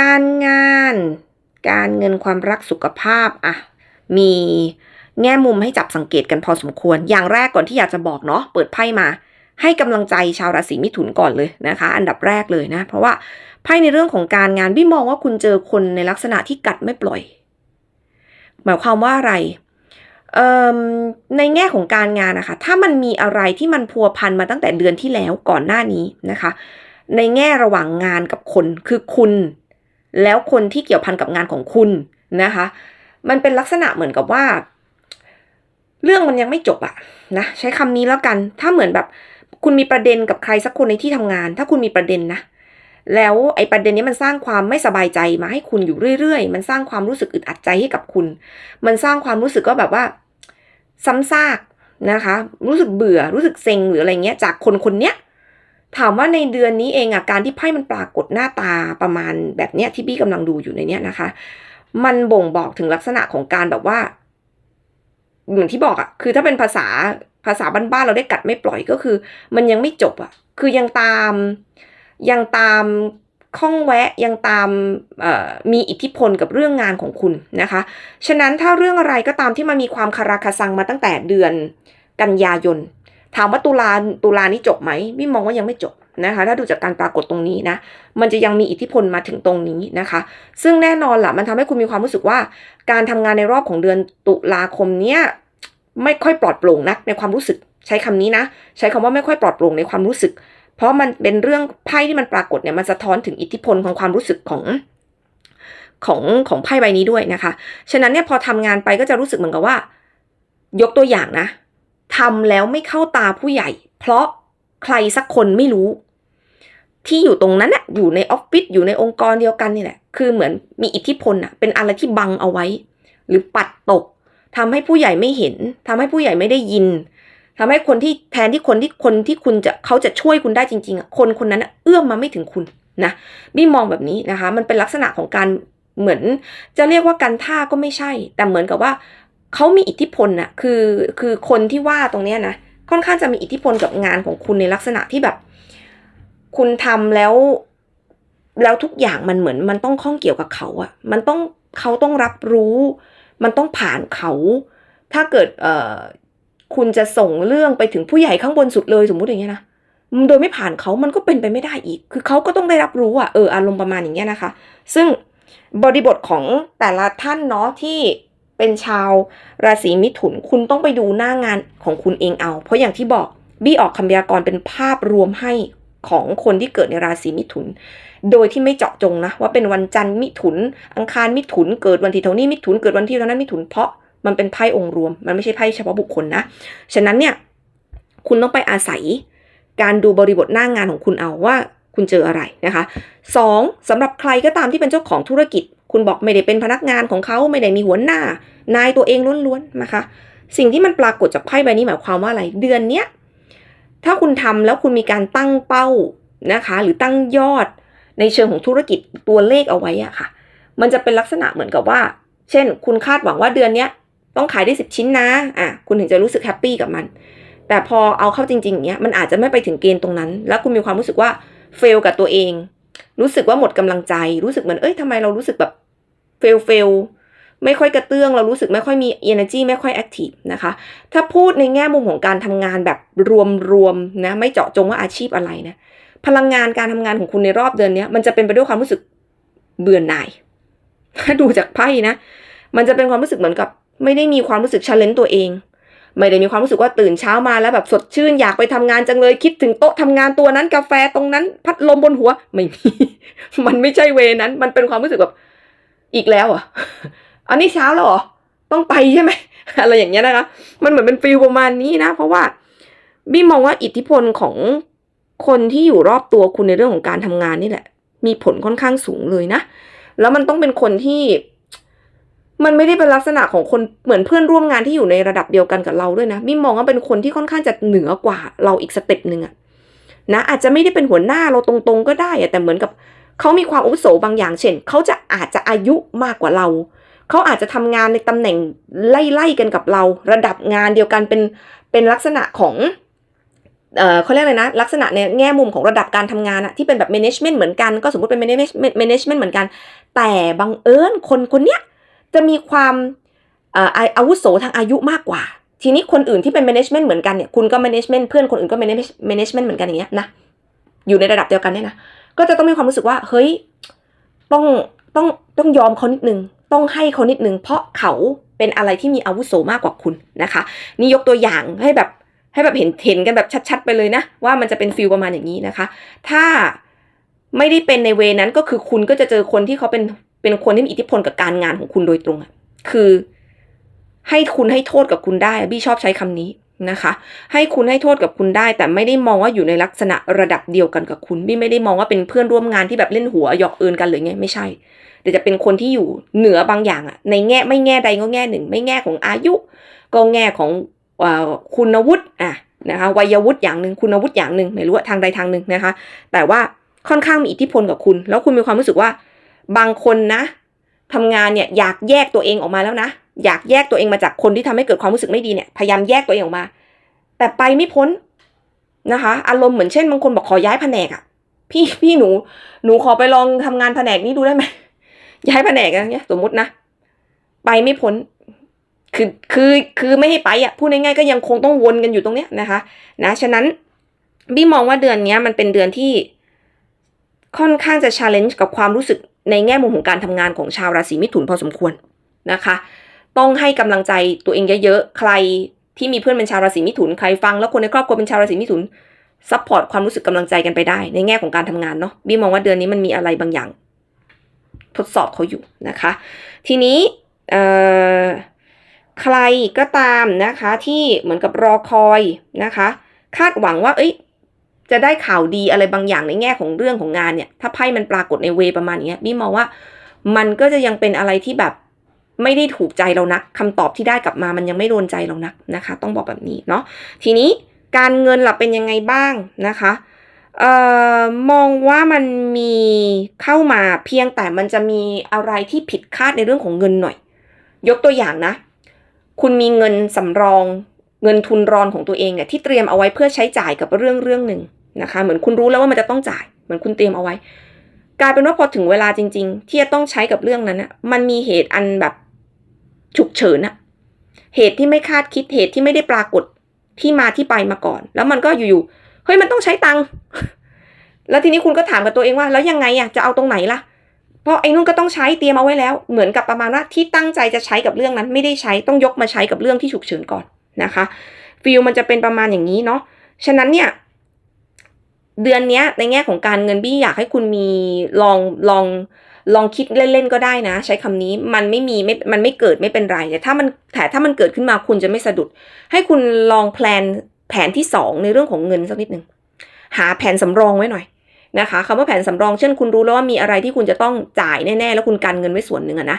การงาน การเงินความรักสุขภาพอะมีแง่มุมให้จับสังเกตกันพอสมควร อย่างแรกก่อนที่อยากจะบอกเนาะเปิดไพ่มา ให้กำลังใจชาวราศีมิถุนก่อนเลยนะคะ อันดับแรกเลยนะ เพราะว่าไพ่ในเรื่องของการงานพี่มองว่าคุณเจอคนในลักษณะที่กัดไม่ปล่อย หมายความว่าอะไรในแง่ของการงานนะคะ ถ้ามันมีอะไรที่มันพัวพันมาตั้งแต่เดือนที่แล้วก่อนหน้านี้นะคะ ในแง่ระหว่างงานกับคนคือคุณ แล้วคนที่เกี่ยวพันกับงานของคุณนะคะ มันเป็นลักษณะเหมือนกับว่า เรื่องมันยังไม่จบอะนะใช้คำนี้แล้วกัน ถ้าเหมือนแบบ คุณมีประเด็นกับใครสักคนในที่ทำงาน ถ้าคุณมีประเด็นนะแล้วไอ้ประเด็นนี้มันสร้างความไม่สบายใจมาให้คุณอยู่เรื่อยๆ มันสร้างความรู้สึกอึดอัดใจให้กับคุณ มันสร้างความรู้สึกก็แบบว่า ซ้ำซากนะคะ รู้สึกเบื่อรู้สึกเซ็งหรืออะไรเงี้ยจากคนคนเนี้ย ถามว่าในเดือนนี้เองอะการที่ไพ่มันปรากฏหน้าตาประมาณแบบเนี้ยที่บี้กำลังดูอยู่ในเนี้ยนะคะ มันบ่งบอกถึงลักษณะของการแบบว่า เหมือนที่บอกอะคือถ้าเป็นภาษาภาษาบ้านๆเราได้กัดไม่ปล่อยก็คือ มันยังไม่จบอะคือยังตามยังตามข้องแวะยังตามมีอิทธิพลกับเรื่องงานของคุณนะคะ ฉะนั้นถ้าเรื่องอะไรก็ตามที่มันมีความคาราคาซังมาตั้งแต่เดือนกันยายน ถามว่าตุลาตุลานี้จบไหมพี่มองว่ายังไม่จบนะคะ ถ้าดูจากการปรากฏตรงนี้นะ มันจะยังมีอิทธิพลมาถึงตรงนี้นะคะ ซึ่งแน่นอนล่ะมันทำให้คุณมีความรู้สึกว่า การทำงานในรอบของเดือนตุลาคมเนี้ยไม่ค่อยปลอดโปร่งนักในความรู้สึกใช้คำนี้นะ ใช้คำว่าไม่ค่อยปลอดโปร่งในความรู้สึก เพราะมันเป็นเรื่องไพ่ที่มันปรากฏเนี่ยมันสะท้อนถึงอิทธิพลของความรู้สึกของของของไพ่ใบนี้ด้วยนะคะ ฉะนั้นเนี่ยพอทำงานไปก็จะรู้สึกเหมือนกับว่า ยกตัวอย่างนะ ทำแล้วไม่เข้าตาผู้ใหญ่ เพราะใครสักคนไม่รู้ ที่อยู่ตรงนั้นน่ะอยู่ในออฟฟิศอยู่ในองค์กรเดียวกันนี่แหละ คือเหมือนมีอิทธิพลอะเป็นอะไรที่บังเอาไว้ หรือปัดตกทำให้ผู้ใหญ่ไม่เห็นทำให้ผู้ใหญ่ไม่ได้ยินทำให้คนที่แทนที่คนที่คนที่คุณจะเขาจะช่วยคุณได้จริงๆอะคนคนนั้นเอื้อมมาไม่ถึงคุณนะบี้มองแบบนี้นะคะ มันเป็นลักษณะของการเหมือนจะเรียกว่ากันท่าก็ไม่ใช่ แต่เหมือนกับว่า เขามีอิทธิพลน่ะคือคือคนที่ว่าตรงเนี้ยนะค่อนข้างจะมีอิทธิพลกับงานของคุณในลักษณะที่แบบ คุณทำแล้ว แล้วทุกอย่างมันเหมือน มันต้องข้องเกี่ยวกับเขาอะมันต้องเขาต้องรับรู้ มันต้องผ่านเขา ถ้าเกิดเอ่อคุณจะส่งเรื่องไปถึงผู้ใหญ่ข้างบนสุดเลยสมมุติอย่างเงี้ยนะโดยไม่ผ่านเขามันก็เป็นไปไม่ได้อีก คือเขาก็ต้องได้รับรู้อะเอออารมณ์ประมาณอย่างเงี้ยนะคะ ซึ่งบริบทของแต่ละท่านเนาะที่ เป็นชาวราศีมิถุน คุณต้องไปดูหน้างานของคุณเองเอา เพราะอย่างที่บอกบี้ออกคำพยากรณ์เป็นภาพรวมให้ของคนที่เกิดในราศีมิถุน โดยที่ไม่เจาะจงนะ ว่าเป็นวันจันทร์มิถุน อังคารมิถุน เกิดวันที่เท่านี้มิถุน เกิดวันที่เท่านั้นมิถุน เพราะมันเป็นไพ่องค์รวม มันไม่ใช่ไพ่เฉพาะบุคคลนะ ฉะนั้นเนี่ย คุณต้องไปอาศัยการดูบริบทหน้างานของคุณเอาว่า คุณเจออะไรนะคะสองสำหรับใครก็ตามที่เป็นเจ้าของธุรกิจ คุณบอกไม่ได้เป็นพนักงานของเขาไม่ได้มีหัวหน้า นายตัวเองล้วนๆนะคะ สิ่งที่มันปรากฏจากไพ่ใบนี้หมายความว่าอะไร เดือนเนี้ยถ้าคุณทำแล้วคุณมีการตั้งเป้านะคะ หรือตั้งยอดในเชิงของธุรกิจตัวเลขเอาไว้อะค่ะ มันจะเป็นลักษณะเหมือนกับว่า เช่น คุณคาดหวังว่าเดือนเนี้ยต้องขายได้สิบชิ้นนะอะคุณถึงจะรู้สึกแฮปปี้กับมัน แต่พอเอาเข้าจริงๆอย่างเงี้ยมันอาจจะไม่ไปถึงเกณฑ์ตรงนั้น แล้วคุณมีความรู้สึกว่า เฟลกับตัวเอง รู้สึกว่าหมดกำลังใจ รู้สึกเหมือนเอ้ยทำไมเรารู้สึกแบบเฟลเฟลไม่ค่อยกระเตื้องเรารู้สึกไม่ค่อยมี energy ไม่ค่อย active นะคะ ถ้าพูดในแง่มุมของการทำงานแบบรวมๆนะไม่เจาะจงว่าอาชีพอะไรนะพลังงานการทำงานของคุณในรอบเดือนนี้มันจะเป็นไปด้วยความรู้สึกเบื่อหน่าย ถ้าดูจากไพ่นะ มันจะเป็นความรู้สึกเหมือนกับ ไม่ได้มีความรู้สึกชาเลนจ์ตัวเอง ไม่ได้มีความรู้สึกว่าตื่นเช้ามาแล้วแบบสดชื่นอยากไปทำงานจังเลยคิดถึงโต๊ะทำงานตัวนั้นกาแฟตรงนั้นพัดลมบนหัวไม่มี มันไม่ใช่เวนั้น มันเป็นความรู้สึกแบบอีกแล้วอะอันนี้เช้าแล้วเหรอต้องไปใช่ไหมอะไรอย่างเงี้ยนะคะ มันเหมือนเป็นฟิลประมาณนี้นะ เพราะว่าบี้มองว่าอิทธิพลของคนที่อยู่รอบตัวคุณในเรื่องของการทำงานนี่แหละ มีผลค่อนข้างสูงเลยนะ แล้วมันต้องเป็นคนที่ มันไม่ได้เป็นลักษณะของคนเหมือนเพื่อนร่วมงานที่อยู่ในระดับเดียวกันกับเราด้วยนะบี้มองว่าเป็นคนที่ค่อนข้างจะเหนือกว่าเราอีกสเต็ปหนึ่งอะนะอาจจะไม่ได้เป็นหัวหน้าเราตรงๆก็ได้อะแต่เหมือนกับเขามีความอุปโสบางอย่างเช่นเขาจะอาจจะอายุมากกว่าเราเขาอาจจะทำงานในตำแหน่งไล่ๆกันกับเรา ระดับงานเดียวกันเป็นเป็นลักษณะของเอ่อเขาเรียกอะไรนะ ลักษณะในแง่มุมของระดับการทำงานอะที่เป็นแบบ management เหมือนกันก็สมมติเป็น management management เหมือนกัน แต่บังเอิญคนคนเนี้ย จะมีความเอ่ออาอาวุโสทางอายุมากกว่า ทีนี้คนอื่นที่เป็น management เหมือนกันเนี่ยคุณก็ management เพื่อนคนอื่นก็ manage- management เหมือนกันอย่างเงี้ยนะอยู่ในระดับเดียวกันเนี่ยนะก็จะต้องมีความรู้สึกว่าเฮ้ยต้องต้องต้องยอมเขานิดนึงต้องให้เขานิดนึงเพราะเขาเป็นอะไรที่มีอาวุโสมากกว่าคุณนะคะ นี่ยกตัวอย่างให้แบบให้แบบเห็นเห็นกันแบบชัด ๆ ไปเลยนะ ว่ามันจะเป็นฟิลประมาณอย่างนี้นะคะ ถ้าไม่ได้เป็นในเวนั้นก็คือคุณก็จะเจอคนที่เขาเป็น เป็นคนที่มีอิทธิพลกับการงานของคุณโดยตรงอะคือให้คุณให้โทษกับคุณได้บี้ชอบใช้คำนี้นะคะ ให้คุณให้โทษกับคุณได้ แต่ไม่ได้มองว่าอยู่ในลักษณะระดับเดียวกันกับคุณบี้ไม่ได้มองว่าเป็นเพื่อนร่วมงานที่แบบเล่นหัวหยอกเอินกันหรือไงไม่ใช่ แต่จะเป็นคนที่อยู่เหนือบางอย่างอะในแง่ไม่แง่ใดก็แง่หนึ่ง ไม่แง่ของอายุ ก็แง่ของอคุณวุฒิอะนะคะวัยวุฒิอย่างหนึ่งคุณวุฒิอย่างหนึ่งไม่รู้ว่าทางใดทางหนึ่งนะคะ แต่ว่าค่อนข้างมีอิทธิพลกับคุณ แล้วคุณมีความรู้สึกว่า บางคนนะทำงานเนี่ยอยากแยกตัวเองออกมาแล้วนะ อยากแยกตัวเองมาจากคนที่ทำให้เกิดความรู้สึกไม่ดีเนี่ยพยายามแยกตัวเองออกมา แต่ไปไม่พ้นนะคะ อารมณ์เหมือนเช่นบางคนบอกขอย้ายแผนกอะพี่พี่หนูหนูขอไปลองทำงานแผนกนี้ดูได้ไหมย้ายแผนกอะไรเงี้ยสมมตินะไปไม่พ้นคือคือคือไม่ให้ไปอะพูดง่ายๆก็ยังคงต้องวนกันอยู่ตรงเนี้ยนะคะ นะฉะนั้นบี้มองว่าเดือนเนี้ยมันเป็นเดือนที่ค่อนข้างจะ challenge กับความรู้สึก ในแง่มุมของการทำงานของชาวราศีมิถุนพอสมควรนะคะ ต้องให้กำลังใจตัวเองเยอะๆ ใครที่มีเพื่อนเป็นชาวราศีมิถุน ใครฟังแล้วคนในครอบครัวเป็นชาวราศีมิถุนซัพพอร์ตความรู้สึกกำลังใจกันไปได้ ในแง่ของการทำงานเนาะบีมองว่าเดือนนี้มันมีอะไรบางอย่าง ทดสอบเขาอยู่นะคะ ทีนี้ใครก็ตามนะคะที่เหมือนกับรอคอยนะคะ คาดหวังว่า เอ้ย จะได้ข่าวดีอะไรบางอย่างในแง่ของเรื่องของงานเนี่ย ถ้าไพ่มันปรากฏในเวประมาณเนี้ยบี้มองว่ามันก็จะยังเป็นอะไรที่แบบไม่ได้ถูกใจเรานักคำตอบที่ได้กลับมามันยังไม่โดนใจเรานักนะคะ ต้องบอกแบบนี้เนาะทีนี้การเงินหล่ะเป็นยังไงบ้างนะคะเอ่อมองว่ามันมีเข้ามาเพียงแต่มันจะมีอะไรที่ผิดคาดในเรื่องของเงินหน่อย ยกตัวอย่างนะ คุณมีเงินสำรองเงินทุนรอนของตัวเองเนี่ยที่เตรียมเอาไว้เพื่อใช้จ่ายกับเรื่องเรื่องหนึ่ง นะคะ เหมือนคุณรู้แล้วว่ามันจะต้องจ่าย เหมือนคุณเตรียมเอาไว้ กลายเป็นว่าพอถึงเวลาจริง ๆ ที่จะต้องใช้กับเรื่องนั้นนะมันมีเหตุอันแบบฉุกเฉินอะเหตุที่ไม่คาดคิดเหตุที่ไม่ได้ปรากฏที่มาที่ไปมาก่อน แล้วมันก็อยู่ๆเฮ้ยมันต้องใช้ตังค์แล้วทีนี้คุณก็ถามกับตัวเองว่า แล้วยังไงอะจะเอาตรงไหนล่ะเพราะไอ้นู่นก็ต้องใช้เตรียมเอาไว้แล้ว เหมือนกับประมาณว่าที่ตั้งใจจะใช้กับเรื่องนั้น ไม่ได้ใช้ต้องยกมาใช้กับเรื่องที่ฉุกเฉินก่อนนะคะฟิลมันจะเป็นประมาณอย่างนี้เนาะฉะนั้นเนี่ย เดือนเนี้ยในแง่ของการเงินบี้อยากให้คุณมีลองลองลองคิดเล่นๆก็ได้นะ ใช้คำนี้มันไม่มีไม่มันไม่เกิดไม่เป็นไรแต่ถ้ามันแต่ถ้ามันเกิดขึ้นมาคุณจะไม่สะดุด ให้คุณลองแพลนแผนที่สองในเรื่องของเงินสักนิดหนึ่งหาแผนสำรองไว้หน่อยนะคะคำว่าแผนสำรองเช่นคุณรู้แล้วว่ามีอะไรที่คุณจะต้องจ่ายแน่ๆแล้วคุณกันเงินไว้ส่วนหนึ่งอะนะ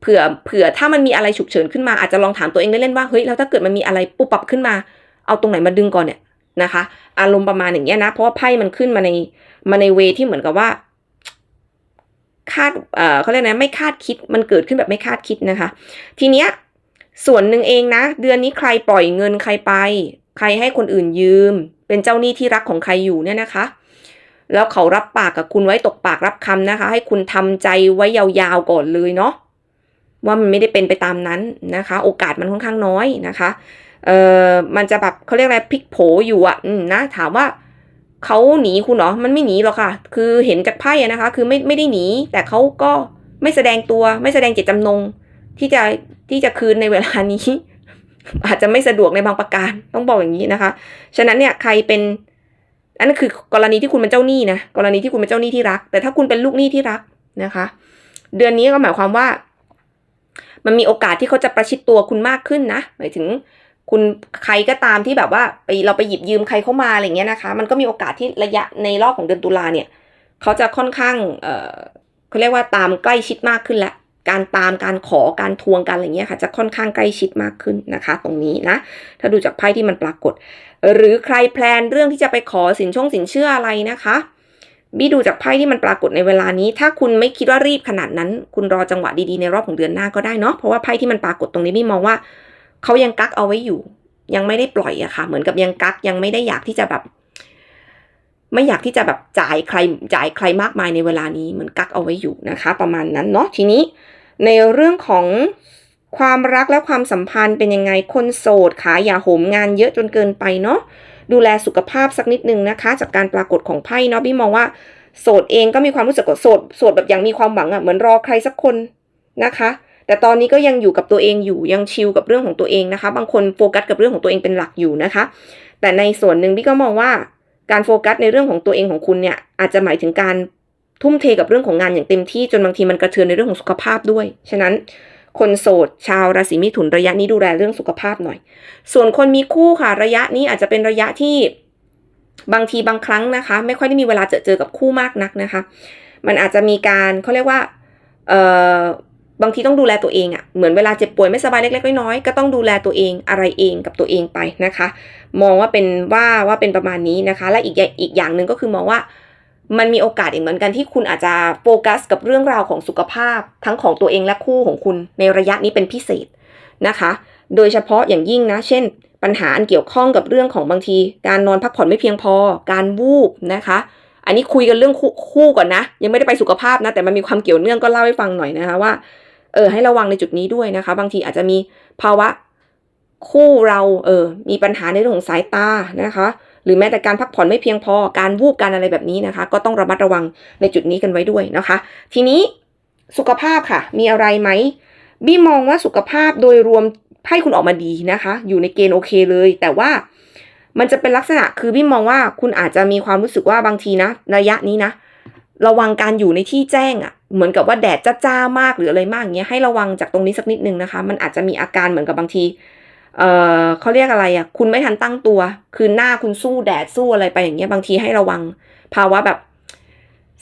เผื่อเผื่อถ้ามันมีอะไรฉุกเฉินขึ้นมาอาจจะลองถามตัวเองเล่นๆว่าเฮ้ยแล้วถ้าเกิดมันมีอะไรปุบปับขึ้นมาเอาตรงไหนมาดึงก่อนเนี่ย นะคะ อารมณ์ประมาณอย่างเงี้ยนะ เพราะว่าไพ่มันขึ้นมาในมาในเวที่เหมือนกับว่า คาดเอ่อเขาเรียกนะไม่คาดคิดมันเกิดขึ้นแบบไม่คาดคิดนะคะ ทีเนี้ยส่วนหนึ่งเองนะ เดือนนี้ใครปล่อยเงินใครไป ใครให้คนอื่นยืม เป็นเจ้าหนี้ที่รักของใครอยู่เนี่ยนะคะ แล้วเขารับปากกับคุณไว้ตกปากรับคำนะคะ ให้คุณทำใจไว้ยาวๆก่อนเลยเนาะว่ามันไม่ได้เป็นไปตามนั้นนะคะ โอกาสมันค่อนข้างน้อยนะคะ เอ่อมันจะแบบเขาเรียกอะไรพลิกโผอยู่อะนะ ถามว่าเขาหนีคุณเหรอ มันไม่หนีหรอกค่ะ คือเห็นจากไพ่อะนะคะ คือไม่ไม่ได้หนี แต่เขาก็ไม่แสดงตัว ไม่แสดงเจตจำนง ที่จะที่จะคืนในเวลานี้ อาจจะไม่สะดวกในบางประการ ต้องบอกอย่างนี้นะคะ ฉะนั้นเนี่ยใครเป็น อันนั้นคือกรณีที่คุณเป็นเจ้าหนี้นะ กรณีที่คุณเป็นเจ้าหนี้ที่รัก แต่ถ้าคุณเป็นลูกหนี้ที่รักนะคะ เดือนนี้ก็หมายความว่า มันมีโอกาสที่เขาจะประชิดตัวคุณมากขึ้นนะ หมายถึง คุณใครก็ตามที่แบบว่าไปเราไปหยิบยืมใครเข้ามาอะไรเงี้ยนะคะ มันก็มีโอกาสที่ระยะในรอบของเดือนตุลาเนี่ยเขาจะค่อนข้างเออเขาเรียกว่าตามใกล้ชิดมากขึ้นละการตามการขอการทวงกันอะไรเงี้ยค่ะจะค่อนข้างใกล้ชิดมากขึ้นนะคะ ตรงนี้นะถ้าดูจากไพ่ที่มันปรากฏ หรือใครแพลนเรื่องที่จะไปขอสินช่องสินเชื่ออะไรนะคะบี้ดูจากไพ่ที่มันปรากฏในเวลานี้ ถ้าคุณไม่คิดว่ารีบขนาดนั้น คุณรอจังหวะดีๆในรอบของเดือนหน้าก็ได้เนาะเพราะว่าไพ่ที่มันปรากฏตรงนี้บี้มองว่า เขายังกักเอาไว้อยู่ ยังไม่ได้ปล่อยอะค่ะ เหมือนกับยังกักยังไม่ได้อยากที่จะแบบ ไม่อยากที่จะแบบจ่ายใครจ่ายใครมากมายในเวลานี้เหมือนกักเอาไว้อยู่นะคะ ประมาณนั้นเนาะทีนี้ในเรื่องของความรักและความสัมพันธ์เป็นยังไงคนโสดขาอย่าโหมงานเยอะจนเกินไปเนาะดูแลสุขภาพสักนิดนึงนะคะ จากการปรากฏของไพ่เนาะพี่มองว่าโสดเองก็มีความรู้สึกว่าโสดโสดแบบอย่างมีความหวังอะ่ะเหมือนรอใครสักคนนะคะ แต่ตอนนี้ก็ยังอยู่กับตัวเองอยู่ยังชิลกับเรื่องของตัวเองนะคะ บางคนโฟกัสกับเรื่องของตัวเองเป็นหลักอยู่นะคะ แต่ในส่วนหนึ่งพี่ก็มองว่าการโฟกัสในเรื่องของตัวเองของคุณเนี่ยอาจจะหมายถึงการทุ่มเทกับเรื่องของงานอย่างเต็มที่จนบางทีมันกระเทือนในเรื่องของสุขภาพด้วย ฉะนั้นคนโสด ชาวราศีมิถุนระยะนี้ดูแลเรื่องสุขภาพหน่อย ส่วนคนมีคู่ค่ะระยะนี้อาจจะเป็นระยะที่บางทีบางครั้งนะคะ ไม่ค่อยได้มีเวลาเจอเจอกับคู่มากนักนะคะ มันอาจจะมีการเขาเรียกว่าเอ่อ บางทีต้องดูแลตัวเองอะ่ะเหมือนเวลาเจ็บป่วยไม่สบายเล็กๆน้อยๆก็ต้องดูแลตัวเองอะไรเองกับตัวเองไปนะคะ มองว่าเป็นว่าว่าเป็นประมาณนี้นะคะ และอีกอย่างอีกอย่างหนึ่งก็คือมองว่ามันมีโอกาสอีกเหมือนกันที่คุณอาจจะโฟกัสกับเรื่องราวของสุขภาพ ทั้งของตัวเองและคู่ของคุณในระยะนี้เป็นพิเศษนะคะ โดยเฉพาะอย่างยิ่งนะ เช่น ปัญหาอันเกี่ยวข้องกับเรื่องของบางที การนอนพักผ่อนไม่เพียงพอ การวูบนะคะ อันนี้คุยกันเรื่องคู่ก่อนนะ ยังไม่ได้ไปสุขภาพนะ แต่มันมีความเกี่ยวเนื่องก็เล่าให้ฟังหน่อยนะคะว่า เออให้ระวังในจุดนี้ด้วยนะคะ บางทีอาจจะมีภาวะคู่เราเออมีปัญหาในเรื่องของสายตานะคะ หรือแม้แต่การพักผ่อนไม่เพียงพอการวูบการอะไรแบบนี้นะคะ ก็ต้องระมัดระวังในจุดนี้กันไว้ด้วยนะคะ ทีนี้สุขภาพค่ะ มีอะไรไหมบี้มองว่าสุขภาพโดยรวมไพ่คุณออกมาดีนะคะ อยู่ในเกณฑ์โอเคเลย แต่ว่ามันจะเป็นลักษณะคือบี้มองว่าคุณอาจจะมีความรู้สึกว่าบางทีนะ ระยะนี้นะ ระวังการอยู่ในที่แจ้งอะ่ะ เหมือนกับว่าแดดจ้ามากหรืออะไรมากอย่างเงี้ยให้ระวังจากตรงนี้สักนิดนึงนะคะ มันอาจจะมีอาการเหมือนกับบางทีเอ่อเขาเรียกอะไรอะ่ะ คุณไม่ทันตั้งตัว คือหน้าคุณสู้แดดสู้อะไรไปอย่างเงี้ยบางทีให้ระวัง ภาวะแบบ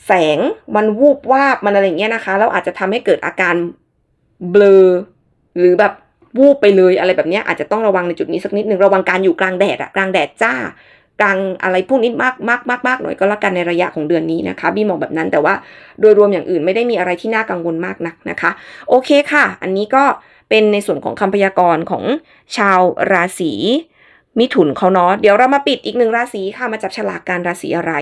แสงมันวูบวาบมันอะไรเงี้ยนะคะแล้วอาจจะทำให้เกิดอาการเบลอหรือแบบวูบไปเลยอะไรแบบเนี้ยอาจจะต้องระวังในจุดนี้สักนิดหนึ่งระวังการอยู่กลางแดดอะกลางแดดจ้า กลางอะไรพวกนี้มากมากมากมากหน่อยก็แล้วกันในระยะของเดือนนี้นะคะบีมองแบบนั้นแต่ว่าโดยรวมอย่างอื่นไม่ได้มีอะไรที่น่ากังวลมากนักนะคะ โอเคค่ะ อันนี้ก็เป็นในส่วนของคำพยากรณ์ของชาวราศีมิถุนเขาเนาะเดี๋ยวเรามาปิดอีกหนึ่งราศีค่ะมาจับฉลากการราศีอะไร